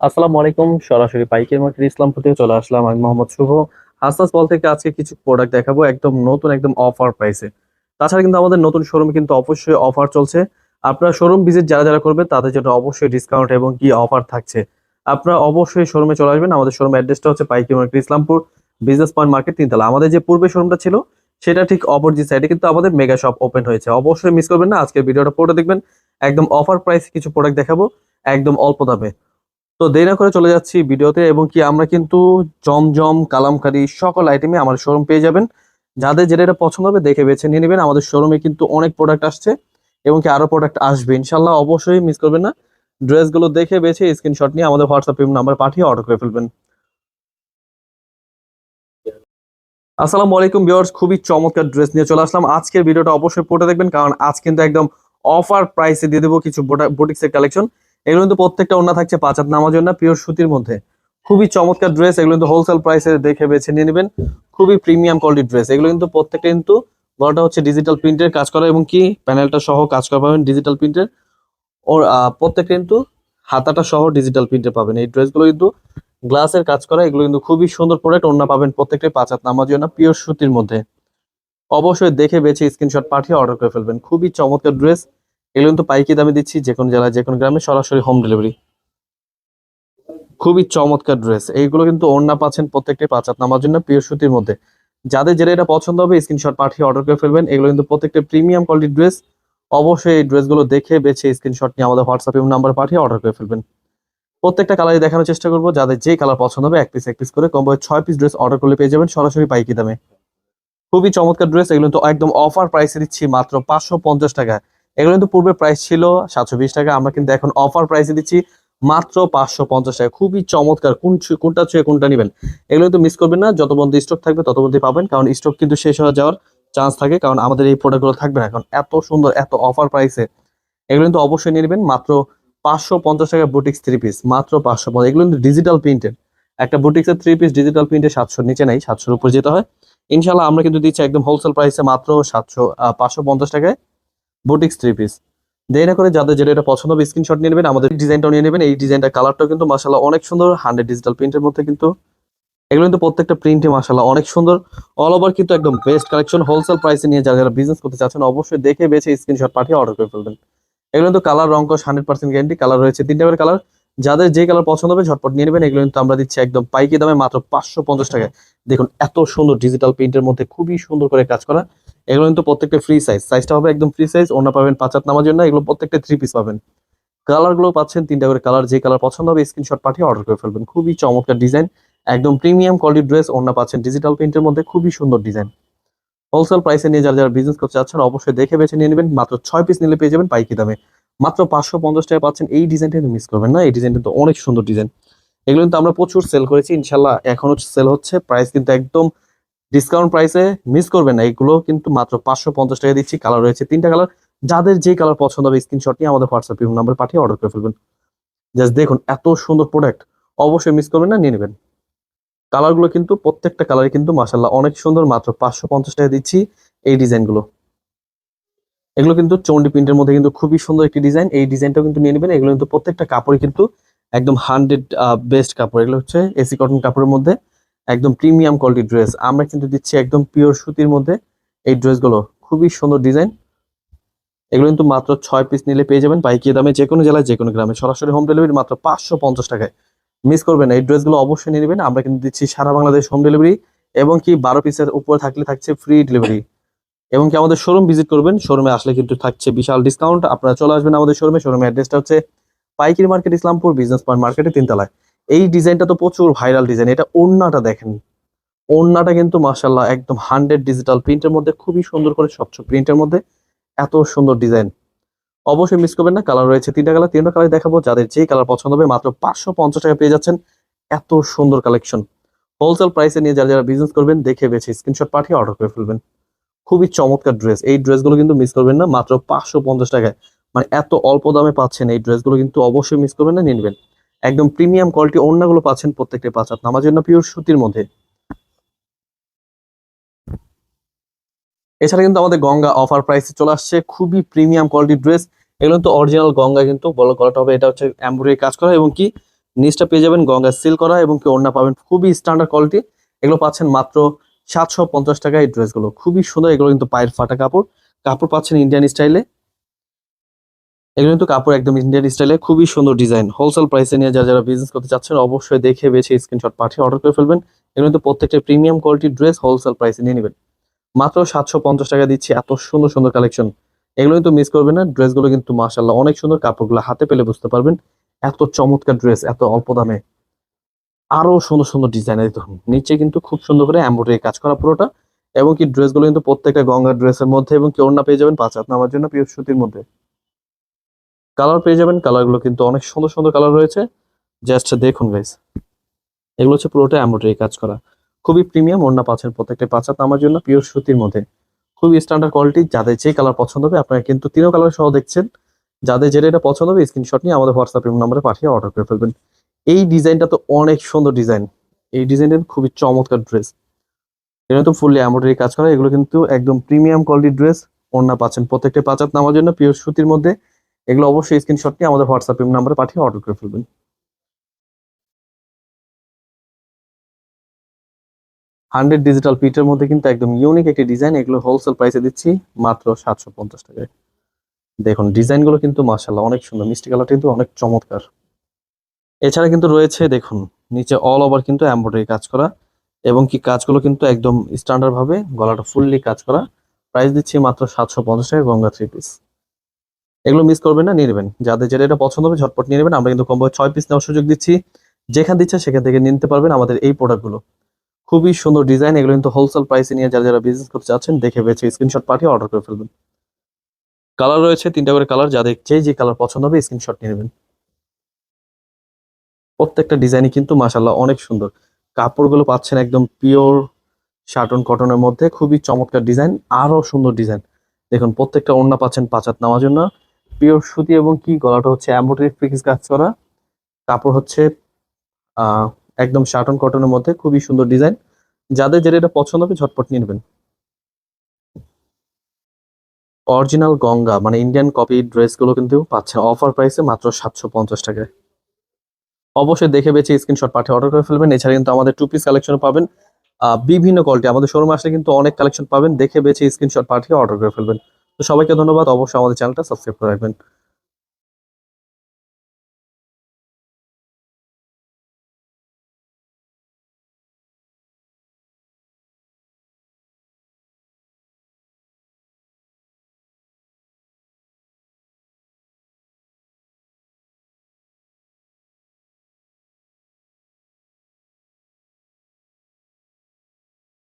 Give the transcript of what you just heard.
আসসালামু আলাইকুম, সরাসরি পাইকের মার্কেট ইসলামপুর থেকে চলে আসলাম আমি মোহাম্মদ শুভ। হাসাস বল থেকে আজকে কিছু প্রোডাক্ট দেখাবো, একদম নতুন, একদম অফার প্রাইসে তাছাড়া কিন্তু আমাদের নতুন শোরুমে কিন্তু অবশ্যই অফার চলছে। আপনারা শোরুম ভিজিট যারা যারা করবেন তাদের জন্য অবশ্যই ডিসকাউন্ট এবং কি অফার থাকছে। আপনারা অবশ্যই শোরুমে চলে আসবেন। আমাদের শোরুম অ্যাড্রেসটা হচ্ছে Paiki market Islampur business point market তিনতলা। আমাদের যে পূর্বে শোরুমটা ছিল, সেটা ঠিক অপোজিট সাইডে কিন্তু আমাদের মেগা শপ ওপেন হয়েছে। অবশ্যই মিস করবেন না। আজকের ভিডিওটা পুরোটা দেখবেন। একদম অফার প্রাইসে কিছু প্রোডাক্ট দেখাবো, একদম অল্প দামে। তো দেরি না করে চলে যাচ্ছি ভিডিওতে এবং কি আমরা কিন্তু জমজম, কালামকারি সকল আইটেমে আমার শোরুম পেয়ে যাবেন। যাদের যেটা এটা পছন্দ হবে দেখে বেছে নিয়ে নেবেন। আমাদের শোরুমে কিন্তু অনেক প্রোডাক্ট আসছে এবং কি আরও প্রোডাক্ট আসবে। ইনশাল্লাহ অবশ্যই মিস করবেন না। ড্রেসগুলো দেখে বেছে স্ক্রিনশট নিয়ে আমাদের হোয়াটসঅ্যাপ নাম্বার পাঠিয়ে অর্ডার করে ফেলবেন। আসসালামু আলাইকুম ভিউয়ার্স খুবই চমৎকার ড্রেস নিয়ে চলে আসলাম। আজকের ভিডিওটা অবশ্যই পড়ে দেখবেন, কারণ আজ কিন্তু একদম অফার প্রাইসে দিয়ে দেবো কিছু বুটিক্সের কালেকশন এগুলো কিন্তু প্রত্যেকটা ওনা থাকছে পাঁচ হাত নামার জন্য পিওর সুতির মধ্যে। খুবই চমৎকার ড্রেস এগুলো কিন্তু হোলসেল প্রাইসে দেখে বেছে নিয়ে নেবেন। খুবই প্রিমিয়াম কোয়ালিটির ড্রেস এগুলো কিন্তু প্রত্যেকটা কিন্তু গলাটা হচ্ছে ডিজিটাল প্রিন্টের কাজ করা এবং কি প্যানেলটা সহ কাজ করা পাবেন ডিজিটাল প্রিন্টের ওর প্রত্যেকটা কিন্তু হাতাটা সহ ডিজিটাল প্রিন্টে পাবেন। এই ড্রেসগুলো কিন্তু গ্লাসের কাজ করা, এগুলো কিন্তু খুবই সুন্দর প্রোডাক্ট ওনা পাবেন প্রত্যেকটাই পাঁচ হাত নামার জন্য পিওর সুতির মধ্যে। অবশ্যই দেখে বেছে স্ক্রিনশট পাঠিয়ে অর্ডার করে ফেলবেন। খুবই চমৎকার ড্রেস এগুলো কিন্তু পাইকি দামে দিচ্ছি, যে কোনো জেলায়, যে কোনো গ্রামে সরাসরি হোম ডেলিভারি খুবই চমৎকার ড্রেস এইগুলো কিন্তু ওড়না পাচ্ছেন প্রত্যেকটি পাঁচ হাত নামার জন্য পিওর সুতির মধ্যে। যাদের যেটা এটা পছন্দ হবে স্ক্রিনশট পাঠিয়ে অর্ডার করে ফেলবেন। এগুলো কিন্তু প্রত্যেকটা প্রিমিয়াম কোয়ালিটির ড্রেস অবশ্যই এই ড্রেসগুলো দেখে বেছে স্ক্রিনশট নিয়ে আমাদের হোয়াটসঅ্যাপ নাম্বার পাঠিয়ে অর্ডার করে ফেলবেন। প্রত্যেকটা কালারই দেখানোর চেষ্টা করব। যাদের যে কালার পছন্দ হবে, এক পিস এক পিস করে কমপক্ষে ছয় পিস ড্রেস অর্ডার করলে পেয়ে যাবেন সরাসরি পাইকি দামে। খুবই চমৎকার ড্রেস এগুলো তো একদম অফার প্রাইসে দিচ্ছি মাত্র পাঁচশো পঞ্চাশ টাকা এগুলো কিন্তু পূর্বে প্রাইস ছিল সাতশো বিশ টাকা, আমরা কিন্তু এখন অফার প্রাইসে দিচ্ছি মাত্র পাঁচশো পঞ্চাশ টাকা। খুবই চমৎকার, কোন কোনটা ছুঁয়ে কোনটা নেবেন। এগুলো কিন্তু মিস করবেন না, যত পর্যন্ত স্টক থাকবে তত পর্যন্ত পাবেন, কারণ স্টক কিন্তু শেষ হয়ে যাওয়ার চান্স থাকে, কারণ আমাদের এই প্রোডাক্টগুলো থাকবে না। এখন এত সুন্দর, এত অফার প্রাইসে এগুলো কিন্তু অবশ্যই নিয়ে নেবেন, মাত্র পাঁচশো পঞ্চাশ টাকা বুটিক্স থ্রি পিস মাত্র পাঁচশো পঞ্চাশ। এগুলো কিন্তু ডিজিটাল প্রিন্টেড একটা বুটিক্সের থ্রি পিস ডিজিটাল প্রিন্টে সাতশোর নিচে নাই, সাতশোর উপর যেতে হয়। ইনশাল্লাহ আমরা কিন্তু দিচ্ছি একদম হোলসেল প্রাইসে মাত্র সাতশো পাঁচশো পঞ্চাশ টাকায়। বুটিক্স থ্রি পিস দেরি না করে যাদের যেটা এটা পছন্দ হবে স্ক্রিনশট নিয়ে নেবেন, আমাদের ডিজাইনটাও নিয়ে নেবেন। এই ডিজাইনটা কালারটাও কিন্তু মাসাল্লাহ অনেক সুন্দর হান্ড্রেড ডিজিটাল প্রিন্টের মধ্যে কিন্তু এগুলো কিন্তু প্রত্যেকটা প্রিন্টে মাসাল্লাহ অনেক সুন্দর। অল ওভার কিন্তু একদম বেস্ট কালেকশন হোলসেল প্রাইসে নিয়ে যারা যারা বিজনেস করতে চাচ্ছেন অবশ্যই দেখে বেছে স্ক্রিনশট পাঠিয়ে অর্ডার করে ফেলবেন। এগুলো কিন্তু কালার রং হান্ড্রেড পার্সেন্ট গ্যারান্টি কালার রয়েছে। তিনটা করে কালার যাদের যে কালার পছন্দ হবে ঝটপট নিয়ে নেবেন। এগুলো কিন্তু আমরা দিচ্ছি একদম পাইকি দামে মাত্র পাঁচশো পঞ্চাশ টাকায়। দেখুন, এত সুন্দর ডিজিটাল প্রিন্টের মধ্যে খুবই সুন্দর করে কাজ করা। এগুলো কিন্তু প্রত্যেকটা ফ্রি সাইজ সাইজটা হবে একদম ফ্রি সাইজ ওনা পাবেন পাঁচ হাত নামার জন্য, এগুলো প্রত্যেকটা থ্রি পিস পাবেন। কালারগুলো পাচ্ছেন তিনটা করে কালার যে কালার পছন্দ হবে স্ক্রিনশট পাঠিয়ে অর্ডার করে ফেলবেন। খুবই চমৎকার ডিজাইন একদম প্রিমিয়াম কোয়ালিটি ড্রেস ওনা পাচ্ছেন ডিজিটাল প্রিন্টের মধ্যে, খুবই সুন্দর ডিজাইন হোলসেল প্রাইসে নিয়ে যারা যারা বিজনেস করতে চাচ্ছেন, অবশ্যই দেখে বেছে নিয়ে নেবেন। মাত্র ছয় পিস নিলে পেয়ে যাবেন পাইকি দামে। মাত্র পাঁচশো পঞ্চাশ টাকা পাচ্ছেন, এই ডিজাইনটা কিন্তু মিস করবেন না। এই ডিজাইনটা তো অনেক সুন্দর ডিজাইন এগুলো কিন্তু আমরা প্রচুর সেল করেছি ইনশাল্লাহ এখনও সেল হচ্ছে প্রাইস কিন্তু একদম ডিসকাউন্ট প্রাইসে মিস করবেন না। এগুলো কিন্তু মাত্র পাঁচশো পঞ্চাশ টাকা দিচ্ছি। কালার রয়েছে তিনটা কালার যাদের যে কালার পছন্দ হবে স্ক্রিনশট নিয়ে আমাদের হোয়াটসঅ্যাপ নাম্বার পাঠিয়ে অর্ডার করে ফেলবেন। জাস্ট দেখুন, এত সুন্দর প্রোডাক্ট অবশ্যই মিস করবেন না, নিয়ে নেবেন। কালারগুলো কিন্তু প্রত্যেকটা কালারই কিন্তু মাসাল্লাহ অনেক সুন্দর। মাত্র পাঁচশো পঞ্চাশ টাকা দিচ্ছি এই ডিজাইনগুলো এগুলো কিন্তু চন্ডি প্রিন্টের মধ্যে কিন্তু খুবই সুন্দর একটি ডিজাইন এই ডিজাইনটাও কিন্তু নিয়ে নেবেন। এগুলো কিন্তু প্রত্যেকটা কাপড়ই কিন্তু একদম হান্ড্রেড বেস্ট কাপড়। এগুলো হচ্ছে এসি কটন কাপড়ের মধ্যে। একদম প্রিমিয়াম কোয়ালিটি ড্রেস। আমরা কিন্তু দিচ্ছি একদম পিওর সুতির মধ্যে। এই ড্রেসগুলো খুবই সুন্দর ডিজাইন। এগুলো কিন্তু মাত্র ছয় পিস নিলে পেয়ে যাবেন পাইকি দামে যে কোনো জেলায় যে কোনো গ্রামে। সরাসরি হোম ডেলিভারি মাত্র পাঁচশো পঞ্চাশ টাকায়। মিস করবেন এই ড্রেসগুলো অবশ্যই নিয়ে নেবেন। আমরা কিন্তু দিচ্ছি সারা বাংলাদেশ হোম ডেলিভারি এবং কি বারো পিসের উপরে থাকলে থাকছে ফ্রি ডেলিভারি এবং কি আমাদের শোরুম ভিজিট করবেন শোরুমে আসলে কিন্তু থাকছে বিশাল ডিসকাউন্ট আপনারা চলে আসবেন আমাদের শোরুমে শোরুমের অ্যাড্রেসটা হচ্ছে পাইকারি মার্কেট ইসলামপুর বিজনেস পয়েন্ট মার্কেটে তিনতলায়। এই ডিজাইনটা তো প্রচুর ভাইরাল ডিজাইন, এটা ওড়নাটা দেখেন। ওড়নাটা কিন্তু মাসাল্লাহ একদম হান্ড্রেড ডিজিটাল প্রিন্টের মধ্যে, খুবই সুন্দর করে স্বচ্ছ প্রিন্টের মধ্যে, এত সুন্দর ডিজাইন। অবশ্যই মিস করবেন না, কালার রয়েছে তিনটা কালার তিনটা কালার দেখাবো, যাদের যে কালার পছন্দ হবে, মাত্র পাঁচশো পঞ্চাশ টাকা পেয়ে যাচ্ছেন, এত সুন্দর কালেকশন। হোলসেল প্রাইসে নিয়ে যারা যারা বিজনেস করবেন, দেখে বেছে স্ক্রিনশট পাঠিয়ে অর্ডার করে ফেলবেন। খুবই চমৎকার ড্রেস এই ড্রেসগুলো কিন্তু মিস করবেন না, মাত্র পাঁচশো পঞ্চাশ টাকায়। মানে এত অল্প দামে পাচ্ছেন এই ড্রেসগুলো কিন্তু অবশ্যই মিস করবেন না, নিয়ে নেবেন। একদম প্রিমিয়াম কোয়ালিটি অন্যগুলো পাচ্ছেন প্রত্যেকটা পাঁচ হাত জন্য পিওর সুতির মধ্যে। এছাড়া কিন্তু আমাদের গঙ্গা অফার প্রাইসে চলে আসছে, খুবই প্রিমিয়াম কোয়ালিটির ড্রেস এগুলো তো অরিজিনাল গঙ্গা কিন্তু বলো গলাটা হবে, এটা হচ্ছে এমব্রয়ডারি কাজ করা এবং কি নিচটা পেয়ে যাবেন গঙ্গা সিল করা এবং কি ওড়না পাবেন, খুবই স্ট্যান্ডার্ড কোয়ালিটি এগুলো পাচ্ছেন মাত্র সাতশো পঞ্চাশ টাকা এই ড্রেসগুলো খুবই সুন্দর, এগুলো কিন্তু পায়ের ফাটা কাপড়। কাপড় পাচ্ছেন ইন্ডিয়ান স্টাইলে এগুলো কিন্তু কাপড় একদম ইন্ডিয়ান স্টাইলে খুবই সুন্দর ডিজাইন হোলসেল প্রাইসে নিয়ে যারা যারা বিজনেস করতে চাচ্ছেন, অবশ্যই দেখে বেছে স্ক্রিনশট পাঠিয়ে অর্ডার করে ফেলবেন। এগুলো কিন্তু প্রত্যেকটা প্রিমিয়াম কোয়ালিটির ড্রেস হোলসেল প্রাইসে নিয়ে নেবেন। মাত্র সাতশো পঞ্চাশ টাকা দিচ্ছি, এত সুন্দর সুন্দর কালেকশন এগুলো কিন্তু মিস করবেন না ড্রেসগুলো কিন্তু মাশাল্লাহ অনেক সুন্দর, কাপড়গুলো হাতে পেলে বুঝতে পারবেন। এত চমৎকার ড্রেস এত অল্প দামে। আরও সুন্দর সুন্দর ডিজাইন দেখুন নিচে কিন্তু খুব সুন্দর করে এমব্রয়ডারি কাজ করা পুরোটা। এবং কি ড্রেসগুলো কিন্তু প্রত্যেকটা গঙ্গা ড্রেসের মধ্যে এবং কেউ না পেয়ে যাবেন পাঁচ হাত নামার জন্য পিওর সুতির মধ্যে। কালার পেয়ে যাবেন। কালারগুলো কিন্তু অনেক সুন্দর সুন্দর কালার রয়েছে। জাস্ট দেখুন গাইস এগুলো হচ্ছে পুরোটা এমব্রয়ডারি কাজ করা। খুবই প্রিমিয়াম ওড়না পাচ্ছেন প্রত্যেকটা পাঁচ হাত নামার জন্য পিওর সুতির মধ্যে। খুবই স্ট্যান্ডার্ড কোয়ালিটি যাদের যে কালার পছন্দ হবে, আপনারা কিন্তু তিনও কালার সহ দেখছেন। যাদের যেটা এটা পছন্দ হবে স্ক্রিনশট নিয়ে আমাদের হোয়াটসঅ্যাপ নাম্বারে পাঠিয়ে অর্ডার করে ফেলবেন। এই ডিজাইনটা তো অনেক সুন্দর ডিজাইন। এই ডিজাইনটা খুবই চমৎকার ড্রেস এটা তো ফুললি এমব্রয়ডারি কাজ করা। এগুলো কিন্তু একদম প্রিমিয়াম কোয়ালিটির ড্রেস ওড়না পাচ্ছেন প্রত্যেকটা পাঁচাত নামার জন্য পিওর সুতির মধ্যে। এগুলো অবশ্যই স্ক্রিনশট নিয়ে আমাদের হোয়াটসঅ্যাপ নাম্বারে পাঠিয়ে অর্ডার করে ফেলবেন। হান্ড্রেড ডিজিটাল পিটের মধ্যে কিন্তু একদম ইউনিক একটি ডিজাইন এগুলো হোলসেল প্রাইসে দিচ্ছি মাত্র সাতশো পঞ্চাশ টাকায়। দেখুন ডিজাইনগুলো কিন্তু মাশাল্লাহ অনেক সুন্দর, মিষ্টি কালারটা কিন্তু অনেক চমৎকার। এছাড়া কিন্তু রয়েছে, দেখুন, নিচে অল ওভার কিন্তু এমব্রয়ডারি কাজ করা এবং কি কাজগুলো কিন্তু একদম স্ট্যান্ডার্ড ভাবে, গলাটা ফুললি কাজ করা। প্রাইস দিচ্ছি মাত্র সাতশো পঞ্চাশ টাকা গঙ্গা থ্রি পিস এগুলো মিস করবেন না, নিয়ে নেবেন। যাদের যেটা এটা পছন্দ হবে ঝটপট নিয়ে নেবেন। আমরা কিন্তু কম্বো ছয় পিস নেওয়ার সুযোগ দিচ্ছি। যেখান দিচ্ছে সেখান থেকে নিতে পারবেন আমাদের এই প্রোডাক্টগুলো খুবই সুন্দর ডিজাইন এগুলো কিন্তু হোলসেল প্রাইসে নিয়ে যারা যারা বিজনেস করতে চাচ্ছেন, দেখে বেছে স্ক্রিনশট পাঠিয়ে অর্ডার করে ফেলবেন। কালার রয়েছে, তিনটা করে কালার যাদের যে যে কালার পছন্দ হবে স্ক্রিনশট নিয়ে নেবেন। প্রত্যেকটা ডিজাইনই কিন্তু মাসাল্লাহ অনেক সুন্দর। কাপড়গুলো পাচ্ছেন একদম পিওর শার্টন কটনের মধ্যে, খুবই চমৎকার ডিজাইন আরও সুন্দর ডিজাইন দেখুন, প্রত্যেকটা ওড়না পাচ্ছেন পাঁচাত নেওয়ার জন্য পিওর সুতি এবং কি গলাটা হচ্ছে এম্ব্রয়ডারি ফিক্স কাজ করা। কাপড় হচ্ছে একদম শার্টন কটনের মধ্যে খুবই সুন্দর ডিজাইন। যাদের যেটা এটা পছন্দ হবে ঝটপট নিয়ে নেবেন। অরিজিনাল গঙ্গা মানে ইন্ডিয়ান কপি ড্রেসগুলো কিন্তু পাচ্ছেন অফার প্রাইসে মাত্র সাতশো পঞ্চাশ টাকায়। অবশ্যই দেখে বেছে স্ক্রিনশট পাঠিয়ে অর্ডার করে ফেলবেন। এছাড়া কিন্তু আমাদের টু পিস কালেকশন পাবেন। বিভিন্ন কোয়ালিটি আমাদের শোরুমে আসলে কিন্তু অনেক কালেকশন পাবেন। দেখে বেছে স্ক্রিনশট পাঠিয়ে অর্ডার করে ফেলবেন। তো সবাইকে ধন্যবাদ। অবশ্যই আমাদের চ্যানেলটা সাবস্ক্রাইব করে রাখবেন।